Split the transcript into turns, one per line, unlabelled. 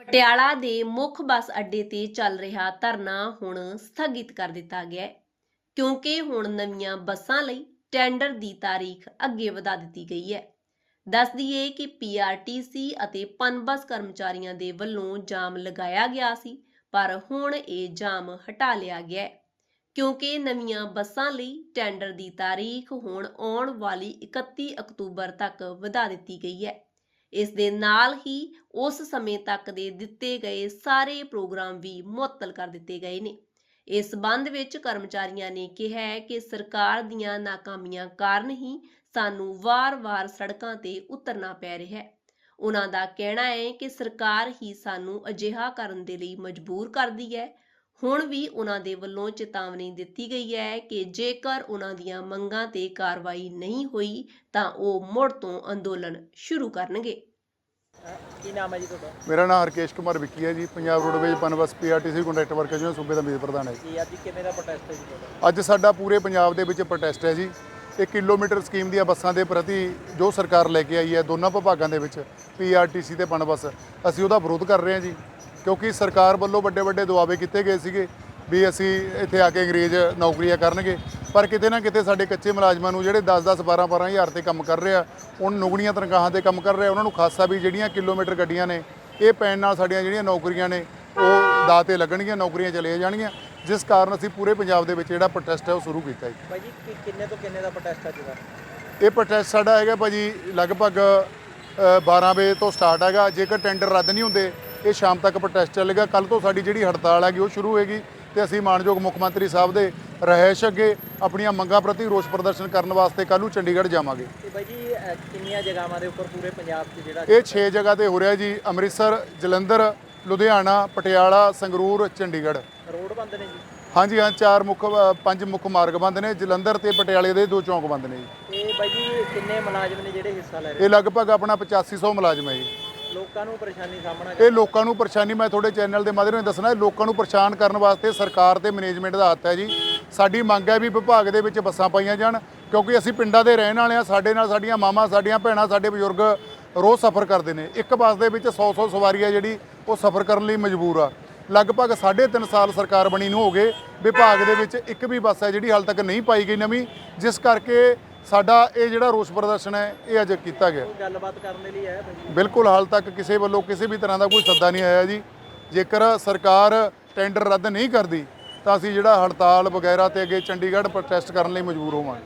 ਪਟਿਆਲਾ ਦੇ ਮੁੱਖ ਬੱਸ ਅੱਡੇ ਤੇ ਚੱਲ ਰਿਹਾ ਧਰਨਾ ਹੁਣ ਸਥਗਿਤ ਕਰ ਦਿੱਤਾ ਗਿਆ ਹੈ, ਕਿਉਂਕਿ ਹੁਣ ਨਵੀਆਂ ਬੱਸਾਂ ਲਈ ਟੈਂਡਰ ਦੀ ਤਾਰੀਖ ਅੱਗੇ ਵਧਾ ਦਿੱਤੀ ਗਈ ਹੈ। ਦੱਸ ਦਈਏ ਕਿ ਪੀਆਰਟੀਸੀ ਅਤੇ ਪਨਬਸ ਕਰਮਚਾਰੀਆਂ ਦੇ ਵੱਲੋਂ ਜਾਮ ਲਗਾਇਆ ਗਿਆ ਸੀ, ਪਰ ਹੁਣ ਇਹ ਜਾਮ ਹਟਾ ਲਿਆ ਗਿਆ ਹੈ, ਕਿਉਂਕਿ ਨਵੀਆਂ ਬੱਸਾਂ ਲਈ ਟੈਂਡਰ ਦੀ ਤਾਰੀਖ ਹੁਣ ਆਉਣ ਵਾਲੀ 31 ਅਕਤੂਬਰ ਤੱਕ ਵਧਾ ਦਿੱਤੀ ਗਈ ਹੈ। ਇਸ ਦੇ ਨਾਲ ਹੀ ਉਸ ਸਮੇਂ ਤੱਕ ਦੇ ਦਿੱਤੇ ਗਏ ਸਾਰੇ ਪ੍ਰੋਗਰਾਮ ਵੀ ਮੁਅੱਤਲ ਕਰ ਦਿੱਤੇ ਗਏ ਨੇ। ਇਸ ਸੰਬੰਧ ਵਿੱਚ ਕਰਮਚਾਰੀਆਂ ਨੇ ਕਿਹਾ ਹੈ ਕਿ ਸਰਕਾਰ ਦੀਆਂ ਨਾਕਾਮੀਆਂ ਕਾਰਨ ਹੀ ਸਾਨੂੰ ਵਾਰ-ਵਾਰ ਸੜਕਾਂ ਤੇ ਉਤਰਨਾ ਪੈ ਰਿਹਾ ਹੈ। ਉਹਨਾਂ ਦਾ ਕਹਿਣਾ ਹੈ ਕਿ ਸਰਕਾਰ ਹੀ ਸਾਨੂੰ ਅਜਿਹਾ ਕਰਨ ਦੇ ਲਈ ਮਜਬੂਰ ਕਰਦੀ ਹੈ। ਹੁਣ ਵੀ ਉਹਨਾਂ ਦੇ ਵੱਲੋਂ ਚੇਤਾਵਨੀ ਦਿੱਤੀ ਗਈ ਹੈ ਕਿ ਜੇਕਰ ਉਹਨਾਂ ਦੀਆਂ ਮੰਗਾਂ ਤੇ ਕਾਰਵਾਈ ਨਹੀਂ ਹੋਈ ਤਾਂ ਉਹ ਮੁੜ ਤੋਂ ਅੰਦੋਲਨ ਸ਼ੁਰੂ ਕਰਨਗੇ।
ਕੀ ਨਾਮ ਹੈ ਜੀ ਤੁਹਾਡਾ?
ਮੇਰਾ ਨਾਮ ਹਰਕੇਸ਼ ਕੁਮਾਰ ਵਿੱਕੀ ਹੈ ਜੀ। Punjab roadways PUNBUS PRTC conductor worker union ਸੂਬੇ ਦਾ ਮੀਤ ਪ੍ਰਧਾਨ ਹੈ ਜੀ।
ਜੀ ਅੱਜ ਕਿਵੇਂ ਦਾ ਪ੍ਰੋਟੈਸਟ ਹੈ ਜੀ ਤੁਹਾਡਾ?
ਅੱਜ ਸਾਡਾ ਪੂਰੇ ਪੰਜਾਬ ਦੇ ਵਿੱਚ ਪ੍ਰੋਟੈਸਟ ਹੈ ਜੀ। ਇਹ ਕਿਲੋਮੀਟਰ ਸਕੀਮ ਦੀਆਂ ਬੱਸਾਂ ਦੇ ਪ੍ਰਤੀ ਜੋ ਸਰਕਾਰ ਲੈ ਕੇ ਆਈ ਹੈ ਦੋਨਾਂ ਵਿਭਾਗਾਂ ਦੇ ਵਿੱਚ ਪੀਆਰਟੀਸੀ ਤੇ ਪਨਬਸ ਅਸੀਂ ਉਹਦਾ ਵਿਰੋਧ ਕਰ ਰਹੇ ਹਾਂ ਜੀ। ਕਿਉਂਕਿ ਸਰਕਾਰ ਵੱਲੋਂ ਵੱਡੇ ਵੱਡੇ ਦੁਆਵੇ ਕੀਤੇ ਗਏ ਸੀਗੇ ਵੀ ਅਸੀਂ ਇੱਥੇ ਆ ਕੇ ਅੰਗਰੇਜ਼ ਨੌਕਰੀਆਂ ਕਰਨਗੇ। ਪਰ ਕਿਤੇ ਨਾ ਕਿਤੇ ਸਾਡੇ ਕੱਚੇ ਮੁਲਾਜ਼ਮਾਂ ਨੂੰ ਜਿਹੜੇ 10-10 12-12 ਹਜ਼ਾਰ ਤੇ ਕੰਮ ਕਰ ਰਹੇ ਆ ਉਹਨਾਂ ਨੁਗਣੀਆਂ ਤਨਖਾਹਾਂ ਤੇ ਕੰਮ ਕਰ ਰਹੇ ਆ ਉਹਨਾਂ ਨੂੰ ਖਾਸਾ ਵੀ ਜਿਹੜੀਆਂ ਕਿਲੋਮੀਟਰ ਗੱਡੀਆਂ ਨੇ ਇਹ ਪੈਣ ਨਾਲ ਸਾਡੀਆਂ ਜਿਹੜੀਆਂ ਨੌਕਰੀਆਂ ਨੇ ਉਹ ਦਾਅ ਤੇ ਲੱਗਣਗੀਆਂ ਨੌਕਰੀਆਂ ਚਲੇ ਜਾਣਗੀਆਂ। ਜਿਸ ਕਾਰਨ ਅਸੀਂ ਪੂਰੇ ਪੰਜਾਬ ਦੇ ਵਿੱਚ ਜਿਹੜਾ ਪ੍ਰੋਟੈਸਟ ਹੈ ਉਹ ਸ਼ੁਰੂ ਕੀਤਾ ਜੀ।
ਭਾਈ ਜੀ ਕਿੰਨੇ ਤੋਂ ਕਿੰਨੇ ਦਾ ਪ੍ਰੋਟੈਸਟ ਹੈ ਜਿਹਦਾ
ਇਹ ਪ੍ਰੋਟੈਸਟ ਸਾਡਾ ਹੈਗਾ ਭਾਜੀ ਲਗਭਗ ਅ, 12 ਵਜੇ ਤੋਂ ਸਟਾਰਟ ਹੈਗਾ। ਜੇਕਰ ਟੈਂਡਰ ਰੱਦ ਨਹੀਂ ਹੁੰਦੇ ਇਹ ਸ਼ਾਮ ਤੱਕ ਪ੍ਰੋਟੈਸਟ ਚੱਲੇਗਾ। ਕੱਲ ਤੋਂ ਸਾਡੀ ਜਿਹੜੀ ਹੜਤਾਲ ਹੈਗੀ ਉਹ ਸ਼ੁਰੂ ਹੋਏਗੀ ਤੇ ਅਸੀਂ ਮਾਨਯੋਗ ਮੁੱਖ ਮੰਤਰੀ ਸਾਹਿਬ ਦੇ ਰਹਿਸ਼ ਅੱਗੇ ਆਪਣੀਆਂ ਮੰਗਾਂ ਪ੍ਰਤੀ ਰੋਸ ਪ੍ਰਦਰਸ਼ਨ ਕਰਨ ਵਾਸਤੇ ਕੱਲ ਨੂੰ ਚੰਡੀਗੜ੍ਹ ਜਾਵਾਂਗੇ।
ਤੇ ਬਾਈ ਜੀ ਕਿੰਨੀਆਂ ਜਗ੍ਹਾਵਾਂ ਦੇ ਉੱਪਰ ਪੂਰੇ ਪੰਜਾਬ 'ਚ ਜਿਹੜਾ
ਇਹ 6 ਜਗ੍ਹਾ ਤੇ ਹੋ ਰਿਹਾ ਜੀ ਅੰਮ੍ਰਿਤਸਰ ਜਲੰਧਰ ਲੁਧਿਆਣਾ ਪਟਿਆਲਾ ਸੰਗਰੂਰ ਚੰਡੀਗੜ੍ਹ।
ਰੋਡ ਬੰਦ ਨੇ ਜੀ?
ਹਾਂਜੀ ਹਾਂ ਚਾਰ ਮੁੱਖ ਪੰਜ ਮੁੱਖ ਮਾਰਗ ਬੰਦ ਨੇ ਜਲੰਧਰ ਤੇ ਪਟਿਆਲੇ ਦੇ ਦੋ ਚੌਂਕ ਬੰਦ ਨੇ ਜੀ।
ਇਹ ਬਾਈ ਜੀ ਕਿੰਨੇ ਮੁਲਾਜ਼ਮ ਨੇ ਜਿਹੜੇ ਹਿੱਸਾ ਲੈ ਰਹੇ?
ਇਹ ਲਗਭਗ ਆਪਣਾ 8500 ਮੁਲਾਜ਼ਮ ਹੈ ਜੀ।
ਲੋਕਾਂ ਨੂੰ ਪਰੇਸ਼ਾਨੀ ਸਾਹਮਣਾ
ਇਹ ਲੋਕਾਂ ਨੂੰ ਪਰੇਸ਼ਾਨੀ, ਮੈਂ ਤੁਹਾਡੇ ਚੈਨਲ ਦੇ ਮਾਧਿਅਮ ਨਾਲ ਦੱਸਣਾ, ਇਹ ਲੋਕਾਂ ਨੂੰ ਪਰੇਸ਼ਾਨ ਕਰਨ ਵਾਸਤੇ ਸਰਕਾਰ ਤੇ ਮੈਨੇਜਮੈਂਟ ਦਾ ਹੱਥ ਹੈ ਜੀ। ਸਾਡੀ ਮੰਗ ਹੈ ਵੀ ਵਿਭਾਗ ਦੇ ਵਿੱਚ ਬੱਸਾਂ ਪਾਈਆਂ ਜਾਣ, ਕਿਉਂਕਿ ਅਸੀਂ ਪਿੰਡਾਂ ਦੇ ਰਹਿਣ ਵਾਲੇ ਆ ਸਾਡੇ ਨਾਲ ਸਾਡੀਆਂ ਮਾਵਾਂ, ਸਾਡੀਆਂ ਭੈਣਾਂ, ਸਾਡੇ ਬਜ਼ੁਰਗ ਰੋਜ਼ ਸਫ਼ਰ ਕਰਦੇ ਨੇ। ਇੱਕ ਬੱਸ ਦੇ ਵਿੱਚ 100-100 ਸਵਾਰੀ ਆ ਜਿਹੜੀ, ਉਹ ਸਫ਼ਰ ਕਰਨ ਲਈ ਮਜਬੂਰ ਆ। ਲਗਭਗ 3.5 ਸਾਲ ਸਰਕਾਰ ਬਣੀ ਨੂੰ ਹੋ ਗਏ, ਵਿਭਾਗ ਦੇ ਵਿੱਚ ਇੱਕ ਵੀ ਬੱਸ ਹੈ ਜਿਹੜੀ ਹਾਲ ਤੱਕ ਨਹੀਂ ਪਾਈ ਗਈ ਨਵੀਂ, ਜਿਸ ਕਰਕੇ ਸਾਡਾ ਇਹ ਜਿਹੜਾ ਰੋਸ ਪ੍ਰਦਰਸ਼ਨ ਹੈ ਇਹ ਅੱਜ ਕੀਤਾ ਗਿਆ।
ਗੱਲਬਾਤ ਕਰਨ ਦੇ ਲਈ ਆਇਆ
ਬਿਲਕੁਲ ਹਾਲ ਤੱਕ ਕਿਸੇ ਵੱਲੋਂ ਕਿਸੇ ਵੀ ਤਰ੍ਹਾਂ ਦਾ ਕੋਈ ਸੱਦਾ ਨਹੀਂ ਆਇਆ ਜੀ। ਜੇਕਰ ਸਰਕਾਰ ਟੈਂਡਰ ਰੱਦ ਨਹੀਂ ਕਰਦੀ ਤਾਂ ਅਸੀਂ ਜਿਹੜਾ ਹੜਤਾਲ ਵਗੈਰਾ ਤੇ ਅੱਗੇ ਚੰਡੀਗੜ੍ਹ ਪ੍ਰੋਟੈਸਟ ਕਰਨ ਲਈ ਮਜਬੂਰ ਹੋਵਾਂਗੇ।